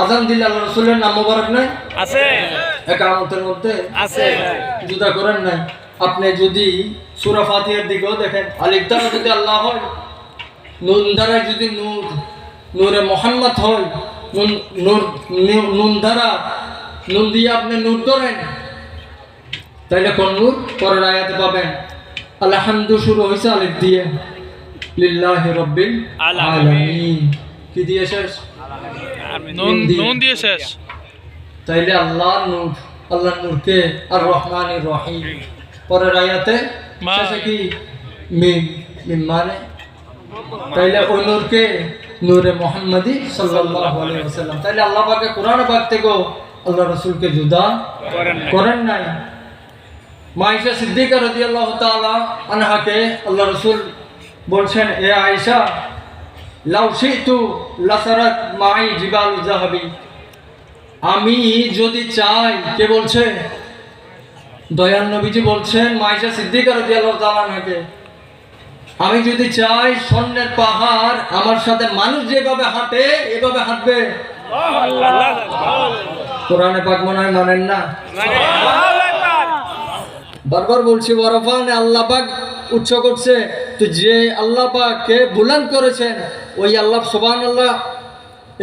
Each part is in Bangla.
আজান দিলে আল্লাহ রসুলের নাম মোবারক নাই? আছে। একামতের মধ্যে? আছে। জুদা করেন নাই। আপনি যদি সুরা ফাতিহার দিকেও দেখেন আলিফ দ্বারা যদি আল্লাহ হয় নুন দ্বারা যদি নূর নূরে মোহাম্মদ হয় নুন নূর নুন দ্বারা নুন দিয়ে আপনি নূর ধরেন তাইলে কোন নূর? পরের আয়াতে পাবেন আলহামদু শুরু হয়েছে আলিফ দিয়ে। লিল্লাহ রব্বিল আলামিন। কি দিয়ে শেষ? নুন দিয়ে। শেষ। তাইলে আল্লাহ নূর আল্লাহ নূরকে আর রহমান রহিম। পরের আয়াতে শেষে কি? মিম মিম মানে? তাইলে ওই নূরকে নূরে মোহাম্মদী সাল্লাল্লাহু আলাইহি ওয়াসাল্লাম। তাইলে আল্লাহ পাকে কোরআন পাক থেকেও আল্লাহ রাসূলকে জুদা করেন নাই। মাইশা সিদ্দিকা রাদিয়াল্লাহু তাআলা আনহাকে আল্লাহ রাসূল বলছেন এ আয়েশা লাসারাত মাই জিবাল জাহাবি। আমি যদি চাই কে বলছে? দয়াল নবীজি বলছেন মাইশা সিদ্দিকা রাদিয়াল্লাহু তাআলা আমি যদি চাই স্বর্ণের পাহাড় আমার সাথে মানুষ যেভাবে হাঁটে এভাবে হাঁটবে। কোরআনে পাক মনে হয় মানেন না? বারবার বলছি বরফান আল্লাহ পাক উৎস করছে। তো যে আল্লাহ পাককে বুলান করেছেন ওই আল্লাহ সুবাহান আল্লাহ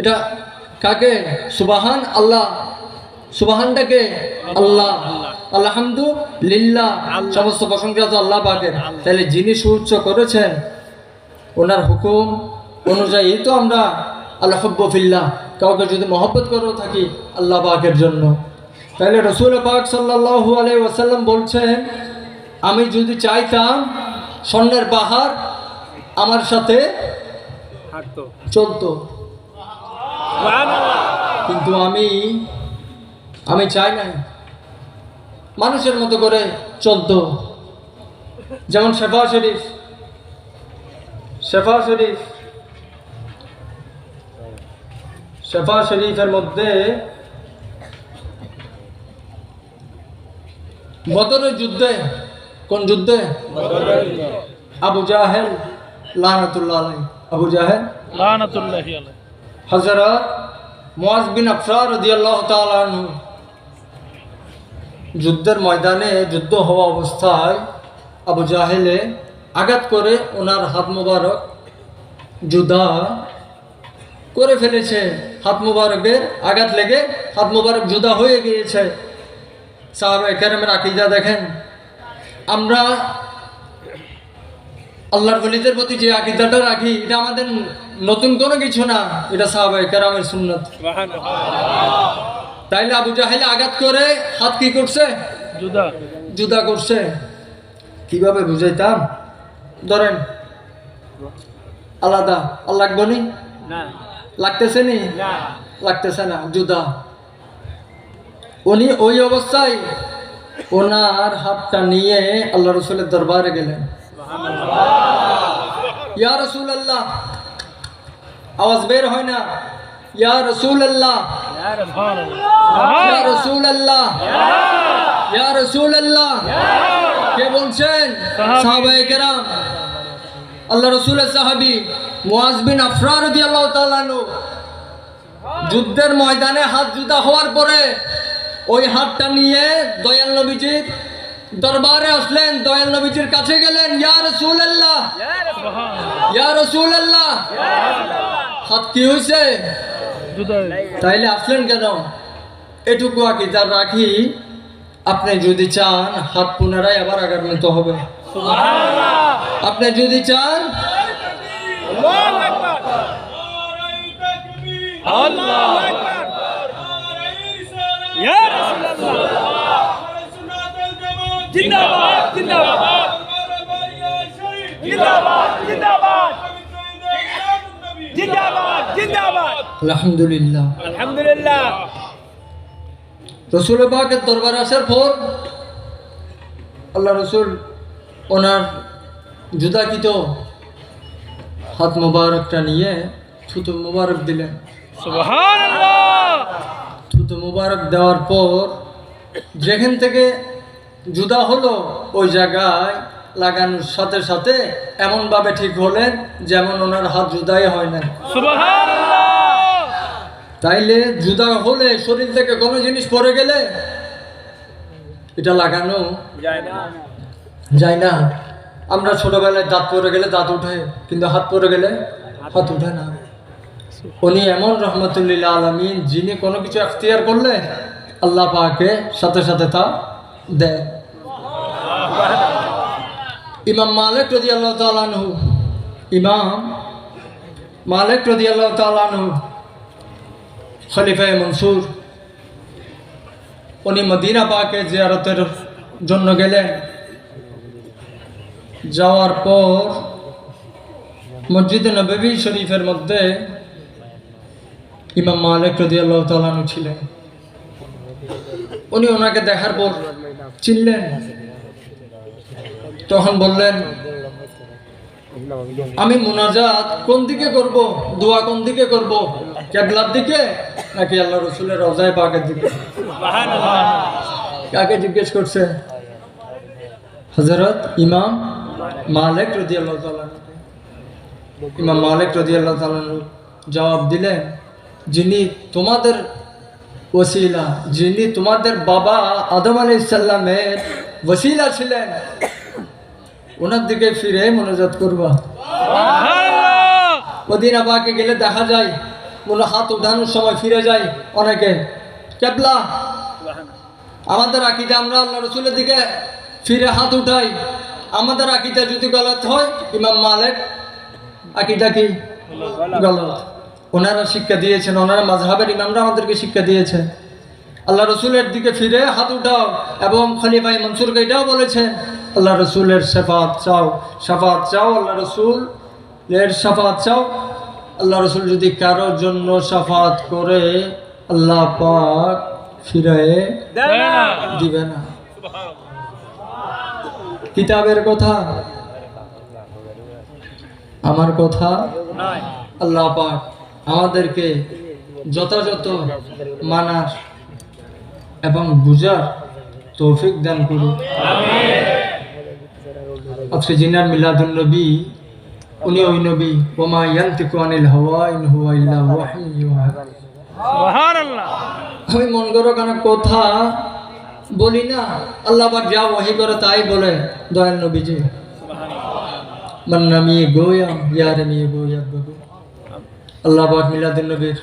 এটা কাকে? সুবাহান আল্লাহ। সুবাহানটাকে আল্লাহ। আলহামদুলিল্লাহ। সমস্ত প্রশংসা তো আল্লাহ পাকের। তাহলে যিনি সুউচ্চ করেছেন ওনার হুকুম অনুযায়ী তো আমরা আল্লাহ ফিল্লাহ কাউকে যদি মহব্বত করেও থাকি আল্লাহ পাকের জন্য। তাহলে রসুল পাক সাল্লাল্লাহু আলাইহি ওয়াসাল্লাম বলছেন আমি যদি চাইতাম স্বর্ণের পাহাড় আমার সাথে চলতো। কিন্তু আমি আমি চাই নাই। মানুষের মতো করে চলতো। যেমন শেফা শরীফ। শেফা শরীফ। শেফা শরীফের মধ্যে বদরের যুদ্ধে কোন যুদ্ধে? আবু জাহেল লানাতুল্লাহ আলাই আবু জাহেল? লানাতুল্লাহি হজরত মুয়াজ বিন আফরার রাদিয়াল্লাহু আনহু। যুদ্ধের ময়দানে যুদ্ধ হওয়া অবস্থায় আবু জাহেলে আঘাত করে ওনার হাত মোবারক জুদা করে ফেলেছে। হাত মুবারকের আঘাত লেগে হাত মুবারক জুদা হয়ে গিয়েছে। সাহাবা কেরামের আকিদা দেখেন আমরা আল্লাহর বলিদের প্রতি যে আকিদাটা রাখি এটা আমাদের নতুন কোনো কিছু না। এটা সাহাবাই কেরামের সুন্নত। তাইলে আবু জাহেলে আঘাত করে হাত কি করছে? জুদা। জুদা করছে। কীভাবে বুঝাইতাম? ধরেন আলাদা। আর লাগবো নি? লাগতেছে নি। লাগতেছে না জুদা। উনি ওই অবস্থায় ওনার হাতটা নিয়ে আল্লাহ রসুলের দরবারে গেলেন। ইয়া রসুল আল্লাহ আওয়াজ বের হয় না। ইয়া রসুল আল্লাহ রসুল আল্লাহ ইয়া রসুল আল্লাহ কে বলছেন? সাহাবায়ে কেরাম। আল্লাহ রসুলের সাহাবি মুয়াজ আফরার যুদ্ধের ময়দানে হাত জুতা হওয়ার পরে ওই হাতটা নিয়ে দয়াল নবীজির দরবারে আসলেন। দয়াল নবীজির কাছে গেলেন ইয়া রসুল আল্লাহ ইয়া রসুল আল্লাহ হাত কি হয়েছে তাইলে আসলেন কেন? এটুকু আকিদার রাখি আপনি যদি চান হাত পুনরায় আবার নিতে হবে। আপনি যদি চান আল্লাহ ইয়া রাসূলুল্লাহ জিন্দাবাদ জিন্দাবাদ। জিন্দাবাদ জিন্দাবাদ। জিন্দাবাদ জিন্দাবাদ। আলহামদুলিল্লাহ। আলহামদুলিল্লাহ। রসুল পাকের দরবার আসার পর আল্লাহ রসুল ওনার জুদাকিত হাত মোবারকটা নিয়ে থুতু মোবারক দিলেন। থুতু মোবারক দেওয়ার পর যেখান থেকে জুদা হলো ওই জায়গায় লাগানোর সাথে সাথে এমনভাবে ঠিক হলেন যেমন ওনার হাত জুদাই হয় না। তাইলে জুদা হলে শরীর থেকে কোনো জিনিস পরে গেলে এটা লাগানো যায় না। আমরা ছোটবেলায় দাঁত পরে গেলে দাঁত উঠে কিন্তু হাত পরে গেলে হাত উঠে না। উনি এমন রহমতুল্লিল্লাহ আলমিন যিনি কোনো কিছু এখতিয়ার করলে আল্লাহ পাকে সাথে সাথে তা দেয়। ইমাম মালিক রদি আল্লাহ তালানহু ইমাম মালিক রদি আল্লাহ তালানহু খলিফায় মনসুর, উনি মদিনা পাকে জিয়ারতের জন্য গেলেন। যাওয়ার পর মসজিদে নবী শরীফের মধ্যে ইমাম মালিক রদি আল্লাহ তালানু ছিলেন। উনি ওনাকে দেখার পর চিনলেন তখন বললেন আমি মোনাজাত কোন দিকে করব? দোয়া কোন দিকে করব? কেবলার দিকে নাকি আল্লাহ রসুলের রজায় পাকের দিকে? কাকে জিজ্ঞেস করছে? হজরত ইমাম মালিক রদি আল্লাহ ইমাম মালিক রদি আল্লাহ জবাব দিলেন যিনি তোমাদের ওসিলা যিনি তোমাদের বাবা আদম আলি ইসাল্লামের ওসিলা ছিলেন ওনার দিকে ফিরে মনোজাত করবা। ওদিন আবাকে গেলে দেখা যায় মনে হাত উঠানোর সময় ফিরে যায় অনেকে। কেবলা। আমাদের আকিদা আমরা আল্লাহ রসুলের দিকে ফিরে হাত উঠাই। আমাদের আকিদা যদি গলত হয় ইমাম মালিক আকিদা কি? গলত। ওনারা শিক্ষা দিয়েছেন ওনারা মাঝহাবের ইমামরা আমাদেরকে শিক্ষা দিয়েছে আল্লাহ রসুলের দিকে ফিরে হাত উঠাও এবং খলিফাই মনসুরকে এটাও বলেছেন আল্লাহ রসুলের শেফাত চাও সাফাত চাও আল্লাহ রসুল এর শাফাত চাও। আল্লাহ রসুল যদি কারোর জন্য সাফাত করে আল্লাহ পাক ফিরে দিবে না। কিতাবের কথা? আমার কথা? আল্লাহ পাক আমাদেরকে যথাযথ মানার এবং বুঝার তৌফিক দান করুন আজকে জিনার মিলাদুন নবী উনি ওই নবী ওমা ইয়ান্তিকু আনিল হাওয়া ইন হুয়া ইল্লা ওয়াহী সুবহানাল্লাহ। আমি মন করো কেন কথা বলি না? আল্লাহ পাক যা ওয়াহি করে তাই বলে দয়াল নবীজি। মান নামিয়ে গোয়াম ইয়ার নিয়ে গোয়া বাবু আল্লাহ পাক মিলাদুন নবীর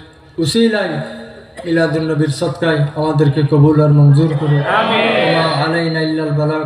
উসিলাই মিলাদুন নবীর সৎকায় আমাদেরকে কবুল আর মঞ্জুর করে ওমা আলাইনা ইল্লাল বালাগ।